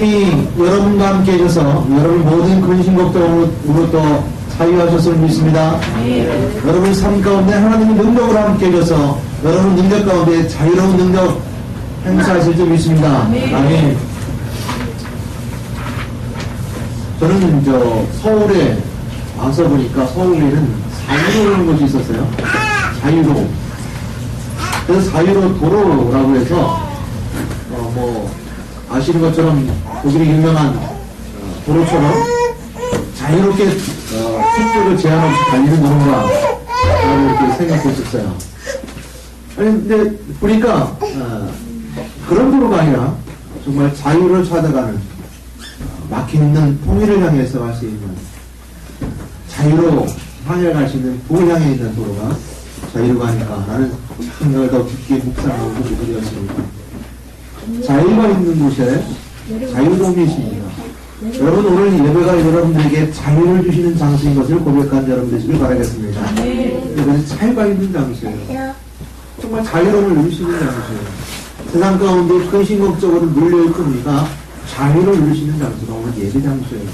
하나님이 여러분과 함께 해줘서 여러분 모든 근심 걱정으로부터 자유하셨음을 믿습니다. 여러분 삶 가운데 하나님의 능력으로 함께 해줘서 여러분 능력 가운데 자유로운 능력 행사하실 줄 믿습니다. 아멘. 저는 저 서울에 와서 보니까 서울에는 자유로운 곳이 있었어요. 자유로. 그래서 자유로 도로라고 해서 어 뭐 아시는 것처럼 독일의 유명한 어, 도로처럼 자유롭게 어, 속도를 제한 없이 달리는 도로가 라고 이렇게 생각했었어요. 근데 보니까 어, 그런 도로가 아니라 정말 자유를 찾아가는 어, 막혀있는 통일을 향해서 갈수 있는 자유로 갈수 있는 도를 향해 있는 도로가 자유가 아닐까 라는 생각을 더 깊게 묵상하고 보게 되었습니다. 자유가 있는 곳에 자유로움이 있습니다. 여러분 오늘 예배가 여러분들에게 자유를 주시는 장소인 것을 고백한 여러분 되시길 바라겠습니다. 이것은 자유가 있는 장소예요. 정말 자유로움을 누릴 수 있는 장소예요. 세상 가운데 근심 걱정으로 눌려있던 우리가 자유를 누릴 수 있는 장소가 오늘 예배 장소예요.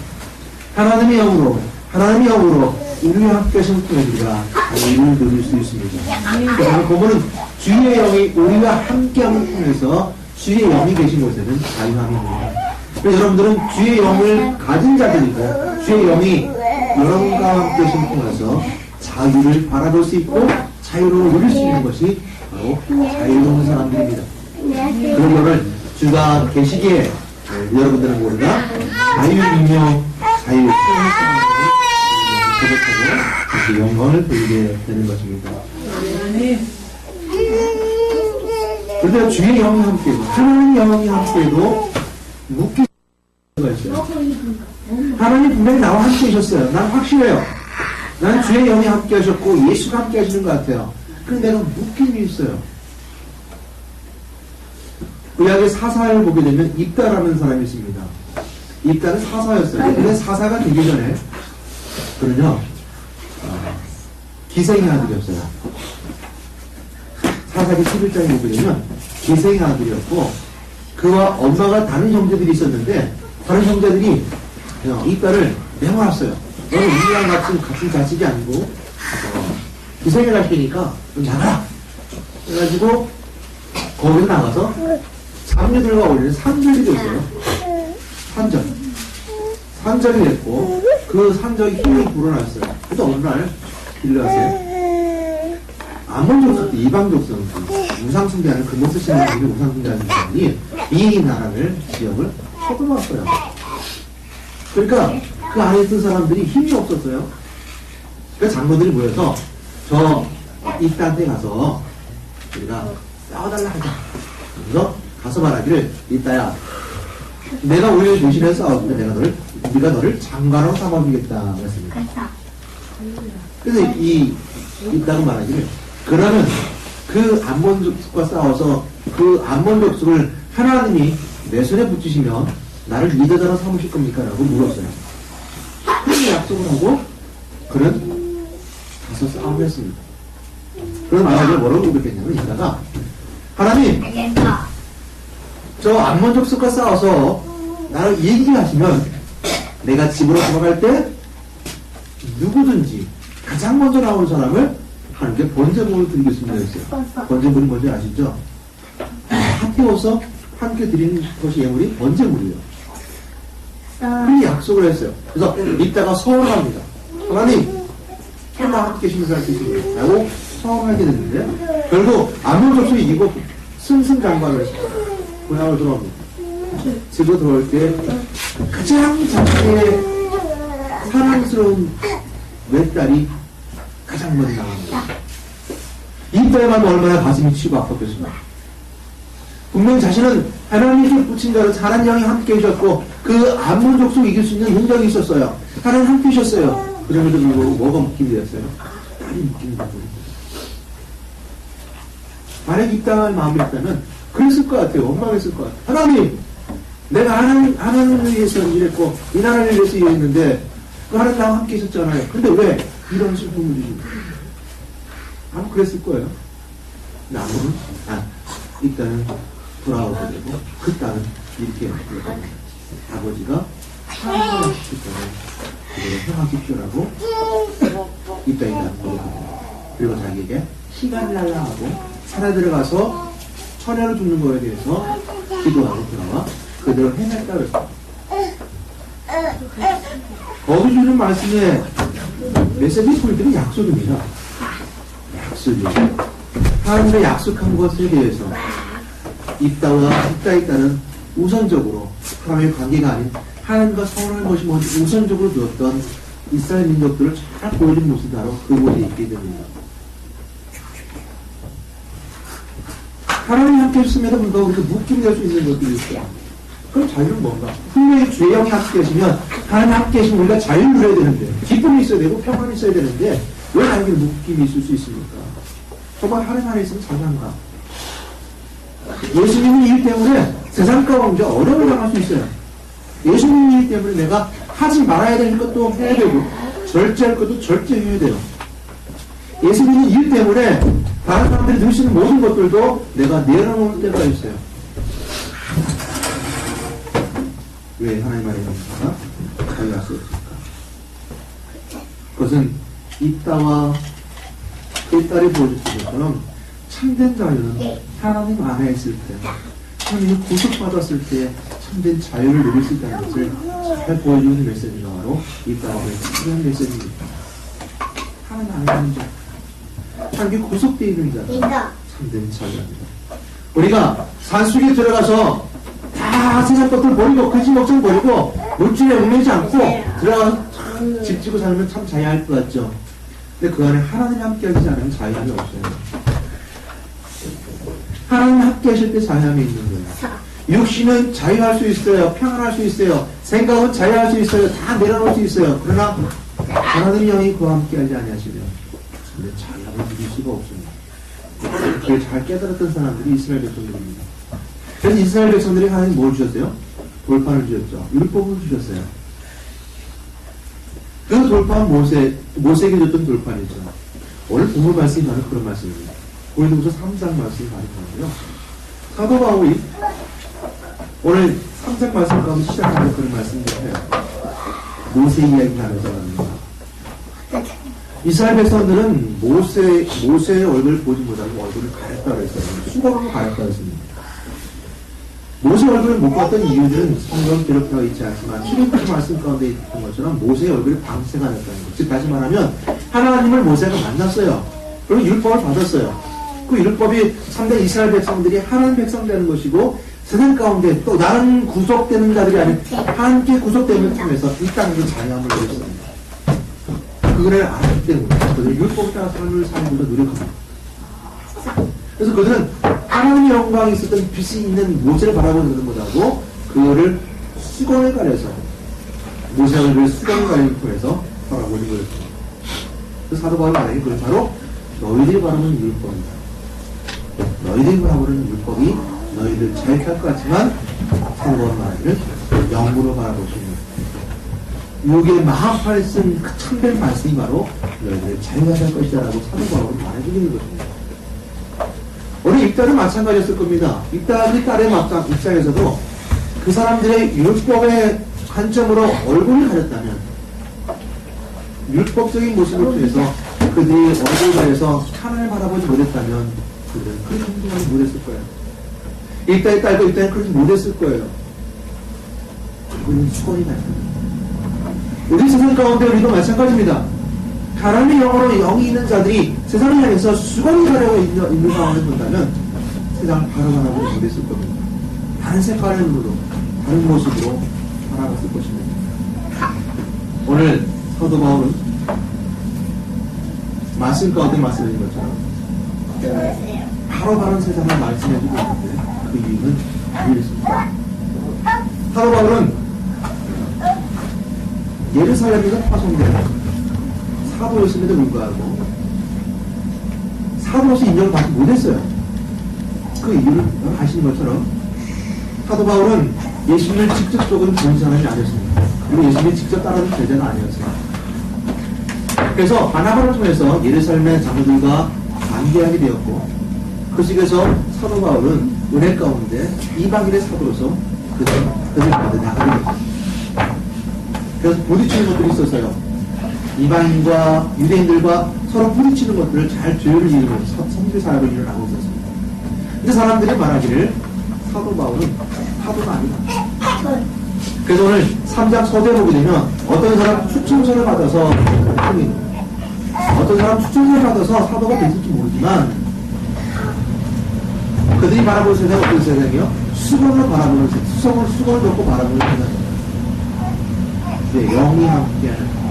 하나님의 영으로 하나님의 영으로 하신 통해 우리가 자유를 누릴 수 있습니다. 그거는 주의 영이 우리와 함께함을 통해서 주의 영이 계신 곳에는 자유함입니다. 그래서 여러분들은 주의 영을 가진 자들이고 주의 영이 여러분과 함께 계신 통해서 자유를 바라볼 수 있고 자유를 누릴 수 있는 것이 바로 자유로운 사람들입니다. 그런 오늘 주가 계시기에 네, 여러분들은 모르가 자유민요 자유 고백하고 그 영광을 돌리게 되는 것입니다. 그런데 주의 영이 함께해도 하나님 영이 함께해도 묶일 수가 있어요. 하나님 분명히 나와 함께 하셨어요. 난 확실해요. 난 주의 영이 함께 하셨고 예수가 함께 하시는 것 같아요. 근데 내가 묶임이 있어요. 구약의 사사를 보게 되면 입다라는 사람이 있습니다. 입다는 사사였어요. 근데 사사가 되기 전에 그는요 어, 기생의 아들이었어요. 사사기 11장에 보게 되면 기생의 아들이었고 그와 엄마가 다른 형제들이 있었는데 다른 형제들이 어, 이 딸을 내어놨어요. 너는 우리랑 같은 같은 자식이 아니고 어, 기생의 자식이니까 좀 나가라. 그래가지고 거기서 나가서 장녀들과 어울리는 산적이 있어요. 산적. 산적이 됐고 그 산적이 힘이 불어났어요. 그래서 어느 날 길을 가세요. 아몬 족속 때 이방 족속 우상 숭배하는 금을 쓰시는 분들이 우상 숭배하는 사람이 이 나라를 지역을 쳐들어왔어요. 그러니까 그 안에 있던 사람들이 힘이 없었어요. 그 장로들이 모여서 저 이딴데 가서 우리가 싸워달라 하자. 그래서 가서 말하기를 이따야 내가 오히려 조심해서 싸우는데 내가 너를 네가 너를 장관으로 삼아주겠다 그랬습니다. 그래서 이 이따가 말하기를 그러면 그 암몬 족속과 싸워서 그 암몬 족속을 하나님이 내 손에 붙이시면 나를 리더자로 삼으실 겁니까? 라고 물었어요. 그래서 약속을 하고 그는 가서 싸움을 했습니다. 그래서 말하기를 뭐라고 고백했냐면 이따가 하나님 저 암몬 족속과 싸워서 나를 얘기를 하시면 내가 집으로 돌아갈 때 누구든지 가장 먼저 나오는 사람을 하는 게 번제물을 드리겠습니다 했어요. 번제물이 뭔지 아시죠? 합해워서 함께 드리는 것이 예물이 번제물이에요. 그 약속을 했어요. 그래서 이따가 서원합니다. 하나님, 나와 함께 계십니다. 라고 서원하게 됐는데 결국 암몬 족속이 이거 승승장구하면서 고향을 돌아옵니다. 집으로 들어올 때 가장 자기의 사랑스러운 외딸이 가장 먼저 나갑니다. 이 딸만 얼마나 가슴이 치고 아팠겠습니까? 분명 자신은 하나님께 붙인 자로 하나님 영이 함께 해주셨고 그 암몬 족속 이길 수 있는 능력이 있었어요. 하나님 함께 하셨어요. 그럼에도 불구하고 뭐가 묶임이 됐어요? 딸이 묶임이 되고 만약 입당할 마음이었다면 그랬을 것 같아요. 원망했을 것 같아요. 하나님, 내가 하나님, 하나님을 위해서 일했고, 이 나라를 위해서 일했는데, 그 하나님 나와 함께 있었잖아요. 근데 왜 이런 슬픔을? 아마 그랬을 거예요. 아무는, 아, 일단은 돌아오게 되고, 그 딸은 이렇게 됩니다. 아버지가 그대로 행하십시오라고 입다이다 고백합니다. 그리고 자기에게 시간이 날라 하고 산에 들어가서 천여로 죽는 거에 대해서 기도하고 들어와 그대로 해냈다 그랬어요. 거기 주는 말씀의 메시지 포인트는 약속입니다. 약속이에요. 하나님의 약속한 것에 대해서 입다와 입다에 따른 우선적으로 하나님의 관계가 아닌 하나님과 서운한 것이 뭔지 우선적으로 두었던 이스라엘 민족들을 잘 보여준 모습이 바로 그곳에 있게 됩니다. 하나님이 함께 해주심에도 불구하고 우리가 묶임될 수 있는 것들이 있어요. 그럼 자유는 뭔가? 분명히 주의 영이 함께 계시면 하나님 함께 계시면 우리가 자유를 누려야 되는데 기쁨이 있어야 되고 평안이 있어야 되는데 왜 나에게 묶임이 있을 수 있습니까? 정말 하나님 안에 있으면 자유한가? 예수님의 일 때문에 세상 가운데 어려움을 당할 수 있어요. 예수님의 일 때문에 내가 하지 말아야 될 것도 해야 되고 절제할 것도 절제해야 돼요. 예수님의 일 때문에 다른 사람들이 누리시는 모든 것들도 내가 내려놓을 때가 있어요. 왜 하나님 안에 있는가? 자유할 수 없을까? 그것은 입다와 일딸이 보여줬던 것처럼 참된 자유는 하나님 안에 있을 때, 하나님을 구속받았을 때 참된 자유를 누릴 수 있다는 것을 잘 보여주는 메시지가 바로 입다와 참된 메시지입니다. 하나님 안에 있는 자, 하나님께 구속되어 있는 자, 참된 자유입니다. 우리가 산속에 들어가서 다 세상 것들 버리고 거짓 목숨 버리고 물질에 얽매이지 않고 들어가서 참 집 지고 살면 참 자유할 것 같죠. 근데 그 안에 하나님이 함께 하지 않으면 자유함이 없어요. 하나님 함께 하실 때 자유함이 있는 거예요. 육신은 자유할 수 있어요. 평안할 수 있어요. 생각은 자유할 수 있어요. 다 내려놓을 수 있어요. 그러나 하나님의 영이 그와 함께 하지 아니하시면 근데 자유함을 누릴 수가 없습니다. 그걸 잘 깨달았던 사람들이 이스라엘 백성들입니다. 그래서 이스라엘 백성들이 하나님 뭘 주셨어요? 돌판을 주셨죠. 율법을 주셨어요. 그 돌판 모세, 모세에게 줬던 돌판이죠. 오늘 본문 말씀이 바로 그런 말씀입니다. 고린도후서 3장 말씀이 바로 그런데요. 사도 바울이 오늘 3장 말씀 가운데 시작하는 그런 말씀을 해요. 모세 이야기 나누자 합니다. 이스라엘 백성들은 모세, 모세의 얼굴을 보지 못하고 얼굴을 가렸다 그랬어요. 수건으로 가렸다 그랬습니다. 모세 얼굴을 못 봤던 이유는 성경 기록되어 있지 않지만 출애굽기 말씀 가운데 있던 것처럼 모세의 얼굴이 방세가 됐다는 것. 즉 다시 말하면 하나님을 모세가 만났어요. 그리고 율법을 받았어요. 그 율법이 참된 이스라엘 백성들이 하나님 백성 되는 것이고 세상 가운데 또 나는 구속되는 자들이 아닌 함께 구속됨을 통해서 이 땅에서 자유함을 누렸습니다. 그거를 알기 때문에 그들은 율법 따라 삶을 살고자 노력합니다. 그래서 그들은 하나님의 영광이 있었던 빛이 있는 모세를 바라보는 것보다도 그거를 수건을 가려서 모세 얼굴 수건을 가리는 통해서 바라보는 거였습니다. 그 사도 바울 말하기 그건 바로 너희들이 바라보는 율법이다. 너희들이 바라보는 율법이 너희들 자유할 것 같지만 사도 바울 말하기를 영으로 바라보시는 요게 마하팔 쓴그 참된 말씀이 바로 너희들의 자유가 될 것이다 라고 사도 바울은 말해주는 것입니다. 우리 입단은 마찬가지였을 겁니다. 입단이 딸의 입장에서도 그 사람들의 율법의 관점으로 얼굴을 가렸다면 율법적인 모습을 통해서 그들이 얼굴을 가려서 하나님을 바라보지 못했다면 그들은 그렇게 행동하지 못했을 거예요. 입단이 딸도 입단이 그렇게 못했을 거예요. 그들은 수건이 나요. 우리 세상 가운데 우리도 마찬가지입니다. 하나님의 영으로 영이 있는 자들이 세상을 향해서 수건이 가려고 있는, 있는 상황을 본다면 세상을 바로 바라보지 못했을 겁니다. 다른 색깔의 눈으로, 다른 모습으로 바라봤을 것입니다. 오늘 사도 바울은 말씀 가운데 말씀해준 것처럼 바로 바른 세상을 말씀해주고 있는데 그 이유는 이유였습니다. 사도 바울은 예루살렘에서 파송된 사도였음에도 불구하고 사도로서 인정을 받지 못했어요. 그 이유를 아시는 것처럼 사도 바울은 예수님을 직접적으로 본 사람이 아니었습니다. 그리고 예수님이 직접 따르는 제자가 아니었어요. 그래서 바나바를 통해서 예루살렘의 장로들과 관계하게 되었고 그 속에서 사도 바울은 은혜 가운데 이방인의 사도로서 그들 그들이 가운데 나가게 됐어요. 그래서 부딪히는 것들이 있었어요. 이방인과 유대인들과 서로 부딪히는 것들을 잘 조율을 이루면서 성질 사역을 일어나고 있었습니다. 근데 사람들이 말하기를 사도 바울은 사도가 아니다. 그래서 오늘 3장 서대 보게 되면 어떤 사람 추천서를 받아서 어떤 사람 추천서를 받아서 사도가 됐을지 모르지만 그들이 바라보는 세상은 어떤 세상이요? 수건을 바라보는 세상, 수건을 놓고 바라보는 세상입니다. 네, 영이 함께하는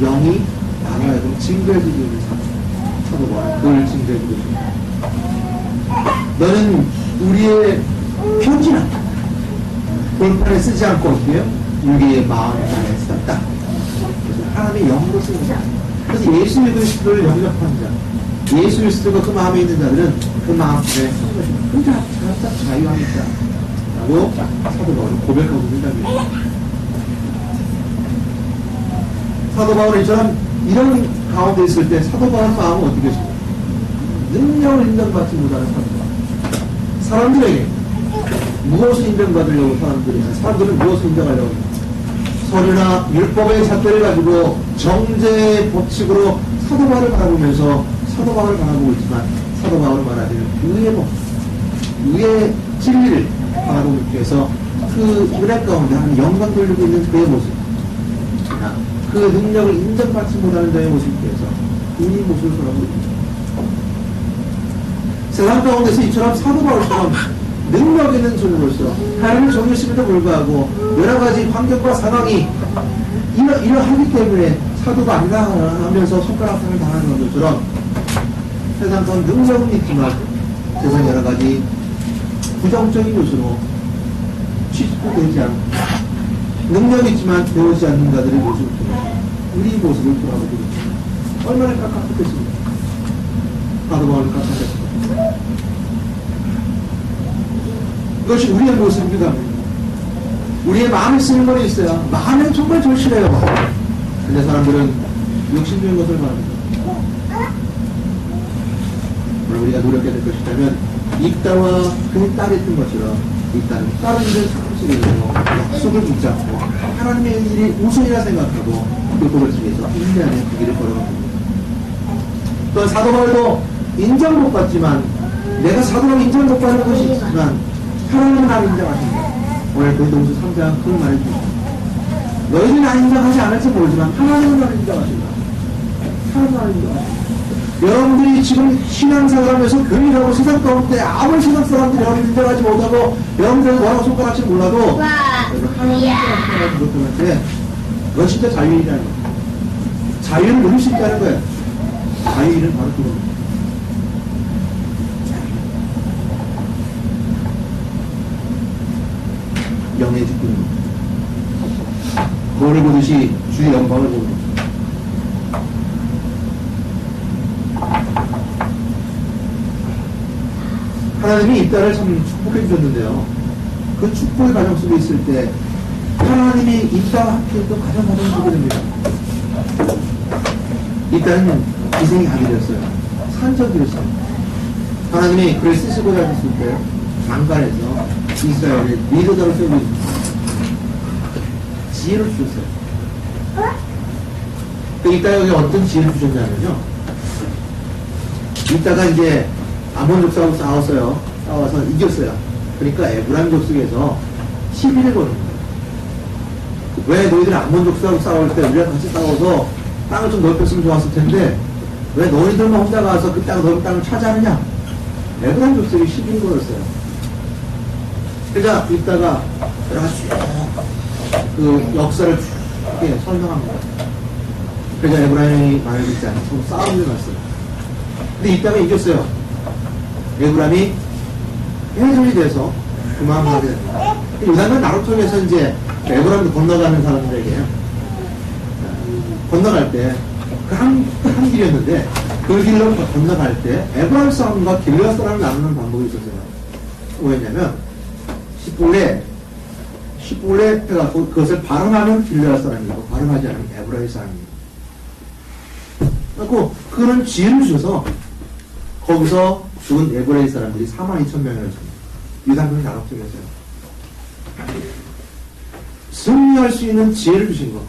영이 나눠야금 징별해주고 있는 삶. 사도 바울은 그걸 징별해주고 있습니다. 너는 우리의 편지나 볼판에 쓰지 않고 어떻게 해요? 우리의 마음 안에 썼다. 그래서 하나님의 영으로 쓰는 거다. 그래서 예수 그리스도를 영접한 자, 예수 그리스도가 그 마음에 있는 자들은 그 마음 안에 쓰는 것입니다. 살짝 자유합니다. 라고 사도 바울은 고백하고 있다는 사도 바울은 이처럼 이런 가운데 있을 때 사도 바울 마음은 어떻게 했습니까? 능력을 인정받지 못하는 사도 바울. 사람들에게 무엇을 인정받으려고 사람들이 사람들은 무엇을 인정하려고? 서류나 율법의 잣대를 가지고 정제의 법칙으로 사도 바울을 바라보면서 사도 바울을 바라보고 있지만 사도 바울을 말하기를 의의 법, 의의 진리를 바라보기 위해서 그 은혜 가운데 하는 영광 돌리고 있는 그의 모습 아, 그 능력을 인정받지 못하는 자의 대해서 우리 모습을 바라보고. 세상 가운데서 이처럼 사도 바울처럼 능력 있는 존으로서 하나님을 정리심에도 불구하고 여러 가지 환경과 상황이 이러, 이러하기 때문에 사도가 아니라 하면서 손가락상을 당하는 것처럼 세상 건 능력은 있지만 세상 여러 가지 부정적인 요소로 취급되지 않고 능력이 있지만 배우지 않는 자들의 모습을 통해 우리 모습을 돌아보고 있습니다. 얼마나 깝깝했겠습니까? 사도 바울을 깝깝했습니다. 그것이 우리의 모습입니다. 우리의 마음에 쓰는 것이 있어요. 마음은 정말 절실해요. 근데 사람들은 욕심적인 것을 말합니다. 우리가 노력해야 될 것이라면 입다와 그의 딸이 했던 것처럼 입다는 다른 일을 속에서 약속을 붙잡고 하나님의 일이 우선이라 생각하고 그 도를 위해서 인내하는 그 길을 걸어갑니다. 또 사도 바울도 인정 못 받지만 내가 사도라고 인정 못 받는 것이 있지만 하나님은 나를 인정하신다. 오늘 고린도후서 3장 그걸 말해줍니다. 너희들이 나를 인정하지 않을지 모르지만 하나님은 나를 인정하신다. 하나님은 나를 인정하신다. 여러분들이 지금 신앙생활하면서 교회라고 세상 가운데 아무리 세상 사람들이 여러분을 인정하지 못하고 여러분들이 뭐라고 손가락질 몰라도 하나님 인정하시는 것들한테 너 진짜 자유인이라는 거야. 자유를 누릴 수 있다는 거야. 자유인은 바로 그겁니다. 영의 직분입니다 거울을 보듯이 주의 영광을 보는 것. 하나님이 이 딸을 참 축복해 주셨는데요. 그 축복의 과정 속에 있을 때 하나님이 이 딸과 함께 했던 가장 가장 보게 됩니다. 이 딸은 기생이 가게 되었어요. 산적이었어요. 하나님이 그를 쓰시고자 했을 때 장관에서 이스라엘의 리더자로 세우고. 지혜를 주셨어요. 그 이따 여기 어떤 지혜를 주셨냐면요. 이따가 이제 아몬 족속하고 싸웠어요. 싸워서 이겼어요. 그러니까 에브라임 족속에서 시비를 거는 거예요. 왜 너희들이 아몬 족속하고 싸울 때 우리랑 같이 싸워서 땅을 좀 넓혔으면 좋았을 텐데 왜 너희들만 혼자 가서 그 땅, 넓은 땅을 차지하느냐? 에브라임 족속이 시비를 걸었어요. 그러니까 이따가 그 역사를 쭉 이렇게 설명합니다. 그래서 에브라임이 말을 듣지 않고 싸움을 났어요. 근데 이따가 이겼어요. 에브라임이 해설이 돼서 그만 하게 됩니다. 요단은 나루토에서 이제 에브라임도 건너가는 사람들에게 건너갈 때 그 한, 한 길이었는데 그 길로 건너갈 때 에브라임 사람과 길르앗 사람을 나누는 방법이 있었어요. 뭐였냐면 10분에 10분에 해갖고 그것을 발음하는 길르앗 사람이고 발음하지 않으면 에브라임 사람입니다. 그래고 그는 지혜를 주셔서 거기서 죽은 에브라임 사람들이 4만 2천 명이었습니다. 유다군이 나락중이었어요. 승리할 수 있는 지혜를 주신 것.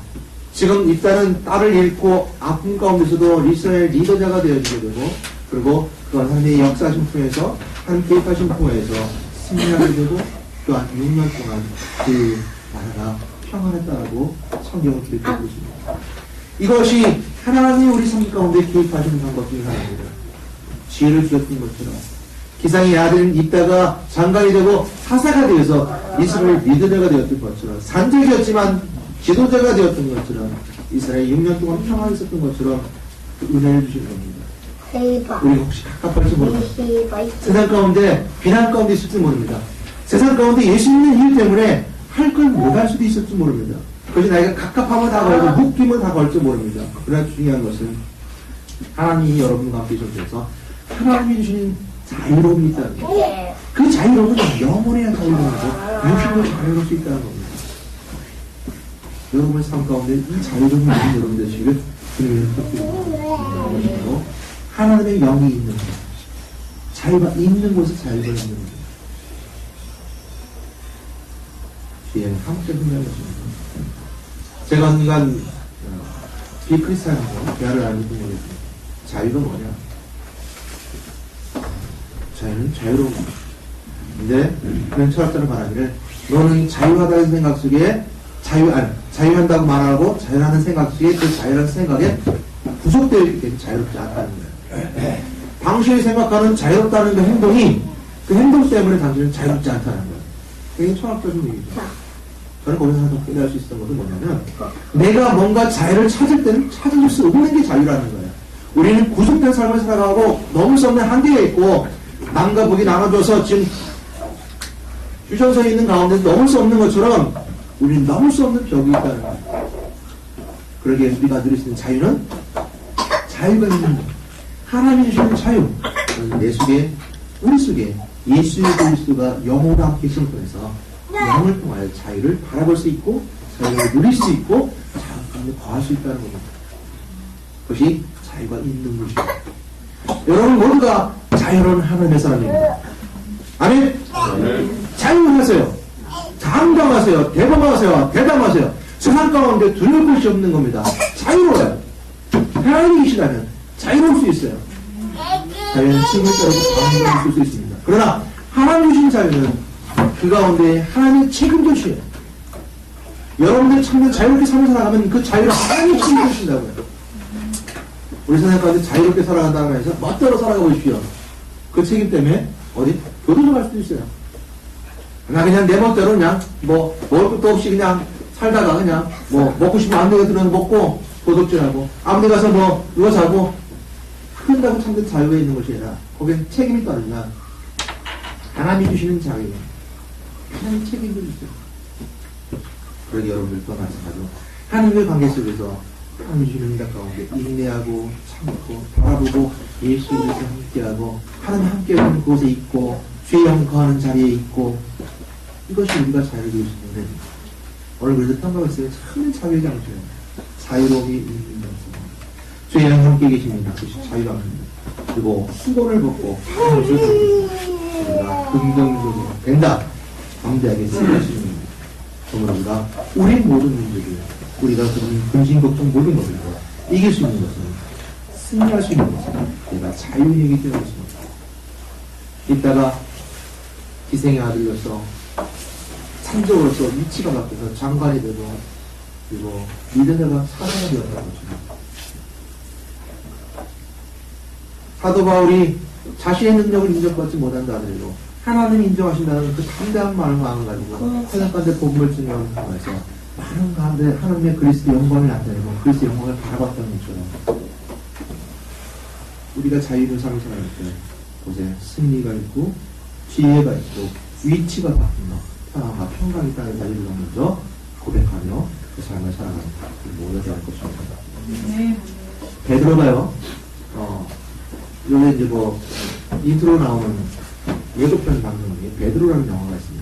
지금 입다는 딸을 잃고 아픔 가운데서도 이스라엘 리더자가 되어지게 되고 그리고 그 하나님의 역사하신 통해서 한 개입하신 통해서 승리하게 되고 또한 6년 동안 그 나라가 평안했다라고 성경을 기록하고 있습니다. 이것이 하나님이 우리 삶 가운데 개입하시는 방법 중에 하나입니다. 지혜를 주었던 것처럼 기상의 아들은 있다가 장관이 되고 사사가 되어서 이스라엘 리더자가 되었던 것처럼 산적이었지만 지도자가 되었던 것처럼 이스라엘 6년 동안 평안히 있었던 것처럼 그 은혜를 주시는 겁니다. 우리 혹시 갑갑할지 모릅니다. 세상 가운데 비난 가운데 있을지 모릅니다. 세상 가운데 예수 믿는 일 때문에 할 걸 못 할 수도 있을지 모릅니다. 그것이 나이가 갑갑하면 다 걸고 묶이면 다 걸지 모릅니다. 그러나 중요한 것은 하나님이 여러분과 함께 계셔서 하나님이 주신 자유로움이 있다는 것. 예, 그 자유로움은 영혼의 자유로움이고 육신으로 자유로울 수 있다는 겁니다. 여러분의 삶 가운데 이 자유로움이 있는 여러분 되시길 주님의 뜻입니다. 하나님의 영이 있는 곳. 자유가 있는 곳에 자유가 있는 곳. 뒤에 함께 것입니다. 제가 언니간 어, 비크리스찬하고 대화를 나누고. 자유가 뭐냐? 자유는 자유로운 것. 근데 그런 철학자는 말하기를 너는 자유하다는 생각 속에 자유 아니 자유한다고 말하고 자유하는 생각 속에 그 자유라는 생각에 구속되어 있기 때문에 자유롭지 않다는 거예요. 당신이 생각하는 자유롭다는 그 행동이 그 행동 때문에 당신은 자유롭지 않다는 거예요. 그게 철학적인 얘기죠. 저는 거기서 하나 더 깨달을 수 있었던 것은 뭐냐면 내가 뭔가 자유를 찾을 때는 찾을 수 없는 게 자유라는 거예요. 우리는 구속된 삶을 살아가고 넘을 수 없는 한계가 있고 남과 북이 나눠져서 지금 휴전선에 있는 가운데 넘을 수 없는 것처럼 우리는 넘을 수 없는 벽이 있다는 거예요. 그러기에 우리가 누릴 수 있는 자유는 자유가 있는 것. 하나님이 주시는 자유. 내 속에, 우리 속에 예수 그리스도가 함께 있음을 통해서 영을 통하여 자유를 바라볼 수 있고 자유를 누릴 수 있고 자유 거할 수 있다는 겁니다. 그것이 자유가 있는 것입니다. 여러분 모두가 자유로운 하나님의 사람입니다. 아멘? 자유하세요. 장담하세요. 대범하세요. 대담하세요. 세상 가운데 두려울 것이 없는 겁니다. 자유로워요. 하나님이시라면 자유로울 수 있어요. 자유는 친구를 따르고 방법을 쓸수 있습니다. 그러나 하나님 주신 자유는 그 가운데 하나님의 책임져주셔요. 여러분들 참는 자유롭게 삶을 살아가면 그 자유를 하나님이 책임져주신다고요. 우리 세상 가운데 자유롭게 살아간다고 해서 멋대로 살아가 보십시오. 그 책임 때문에 어디 교도소 갈 수도 있어요. 나 그냥 내 멋대로 그냥 뭐 먹을 것도 없이 그냥 살다가 그냥 뭐 먹고 싶으면 데가 들어서 먹고 도둑질하고 아무 데 가서 뭐 누워 자고 그런다고 참된 자유가 있는 것이 아니라 거기에 책임이 따르냐 하나님이 주시는 자유 하나님 책임을 주세요. 그러니 여러분들도 마찬가지로 하나님의 관계 속에서 응답 가운데 인내하고 참고 바라보고 예수 그리스도 함께하고 하나님 함께하는 곳에 있고 주의 영 거하는 자리에 있고 이것이 우리가 자유를 데입니다. 오늘 그래서 평가가 있어요. 참 자유의 장소예요. 자유로움이 있는. 주의 영 함께 계십니다. 그것이 자유랍니다. 그리고 수건을 벗고 하나님을. 우리가 긍정적으로 된다. 담대하게 쓰여주십니다. 정말 우리 모든 문제들, 우리가 그런 근심 걱정 모든 것을 이길 수 있는 것은 승리할 수 있는 것은 내가 자유이기 때문이십니다. 이따가 기생의 아들로서 창조로서 위치가 바뀌어서 장관이 되고 그리고 리더자가 사람이 되었다는 것입니다. 사도 바울이 자신의 능력을 인정받지 못한다 하더라도 하나님이 인정하신다는 그 담대한 마음을 가지고 세상 가운데 복음을 증명하는 통해서 많은 가운데 하나님의 그리스도 영광을 나타내고 그리스도 영광을 바라봤다는 것처럼 우리가 자유로운 삶을 살아갈 때 곳에 승리가 있고 지혜가 있고 위치가 바뀐다 사랑과 평강이 있다는 자유를 먼저 고백하며 그 삶을 살아가는 모두가 될 것입니다. 베드로가요. 어, 요새 이제 뭐 인트로 나오는 예고편 방송 중에 베드로라는 영화가 있습니다.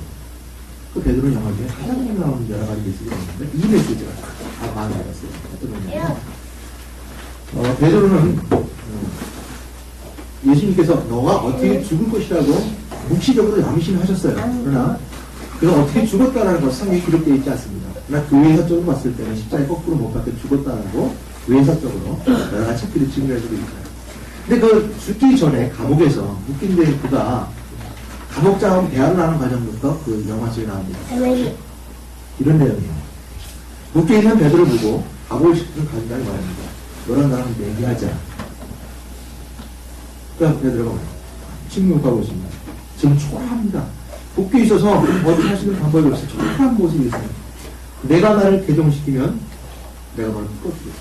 그 베드로 영화 중에 가장 유명한 여러 가지 메시지가 있는데 이 메시지가 다 마음에 들었어요. 어떤 거냐면 어, 베드로는 어, 예수님께서 너가 어떻게 죽을 것이라고 묵시적으로 남신하셨어요. 그러나 그가 어떻게 죽었다라는 것 성경에 기록되어 있지 않습니다. 그러나 교회사적으로 봤을 때는 십자가에 거꾸로 못 박혀 죽었다는 거 교회사적으로 여러 가지 책들이 증명해주고 있어요. 근데 그 죽기 전에 감옥에서 웃긴데 그가 감옥장하고 대화를 하는 과정부터 그 영화 속에 나옵니다. 왜 이런 내용이에요. 묶여 있는 베드로 보고 감옥을 시키는 간단히 말합니다. 너랑 나랑 얘기하자. 그러니까 베드로가 말해요. 침묵하고 있습니다. 지금 초라합니다. 묶여 있어서 어떻게 하시는 방법이 없어요. 초라한 모습이 있어요. 내가 나를 개종시키면 내가 너를 묶어주겠어.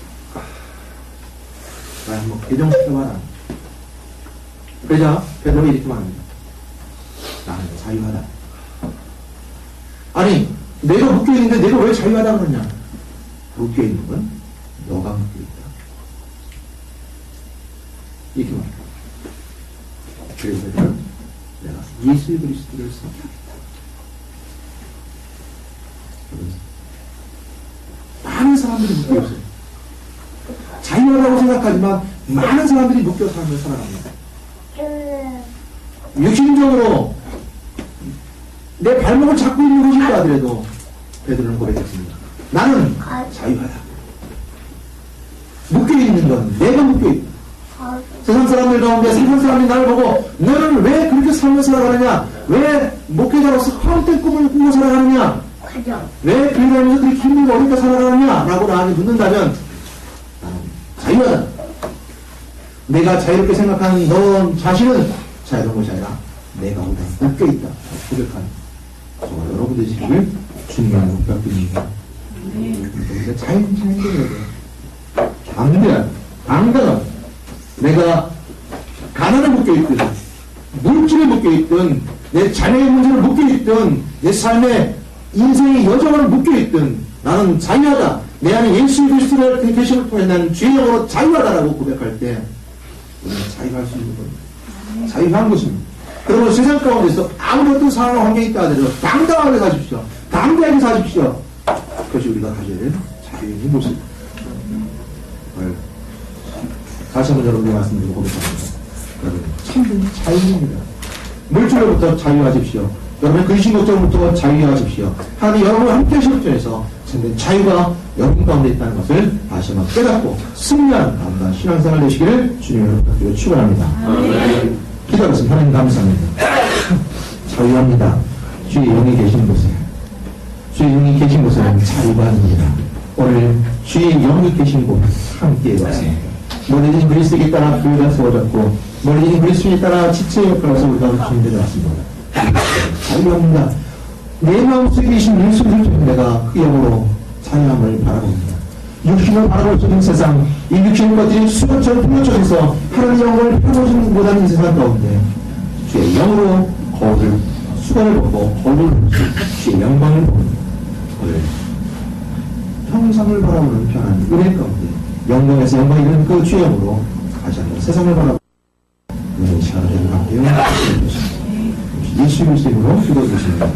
나 한번 개종시켜봐라. 그러자 베드로가 이렇게 말합니다. 나는 자유하다. 아니, 내가 묶여있는데 내가 왜 자유하다 그러냐? 묶여있는 건 너가 묶여있다. 이렇게 말합니다. 그래서 내가 예수 그리스도를. 그러면서 많은 사람들이 묶여있어요. 자유하다고 생각하지만 많은 사람들이 묶여 삶을 살아갑니다. 육신적으로 내 발목을 잡고 있는 것일까 하더라도 베드로는 고백했습니다. 나는 자유하다. 묶여있는 건 내가 묶여있다. 세상 사람들 가운데 세상 사람이 나를 보고 너는 왜 그렇게 삶을 살아가느냐? 왜 목회자로서 헛된 꿈을 꾸고 살아가느냐? 왜 교회다니면서 그렇게 힘들고 어렵게 살아가느냐? 라고 나한테 묻는다면 나는 자유하다. 내가 자유롭게 생각하는 너 자신은 자유로운 것이 아니라 내가 오늘 묶여있다. 저와 여러분들 되시기를 주님의 부탁드립니다. 우리가 자유롭게 행동해야 돼. 당대한, 당당한 내가 가난에 묶여있든 물질에 묶여있든 내 자녀의 문제를 묶여있든 내 삶의 인생의 여정을 묶여있든 나는 자유하다. 내 안에 예수 그리스도의 계심을 통해 나는 죄영으로 자유하다라고 고백할 때 우리는 자유할 수 있는 겁니다. 자유한 것입니다. 그러면 세상 가운데서 어떤 상황 환경이 있다 하더라도 당당하게 사십시오. 담대하게 사십시오. 그것이 우리가 가져야 될 자유의 모습. 오늘 다시 한번 여러분께 말씀드리고 고백합니다. 여러분, 참된 자유입니다. 물질로부터 자유하십시오. 여러분의 근심 걱정부터 자유하십시오. 하나님 여러분과 함께 통해서 참된 자유가 여러분 가운데 있다는 것을 다시 한번 깨닫고 승리한 감당 신앙생활 되시기를 주님으로 부탁드려 축원합니다. 기도하겠습니다. 하나님 감사합니다. 자유합니다. 주의 영이 계신 곳에 주의 영이 계신 곳에는 자유가 아닙니다. 오늘 주의 영이 계신 곳 함께 해봤습니다. 멀리진 그리스도에 따라 교회가 세워졌고 멀리진 그리스도에 따라 지체의 역할에서 우리가 주님들이 왔습니다. 자유합니다. 내 마음속에 계신 예수를 통해 내가 그 영으로 자유함을 바라봅니다. 육신을 바라볼 수 있는 세상, 이 육신의 것들이 수건처럼 풀어져서 하나님 영을 펴보지 못하는 세상 가운데 주의 영으로 거울을 수건을 벗고 거울을 주의 영광을 보는 오늘 평상을 바라보는 편한 은혜 가운데 영광에서 영광이 되는 그 주의 영으로 다시 한번 세상을 바라보는 시간을 함께 해주시옵소서. 예수 그리스도 이름으로 기도해 주십니다.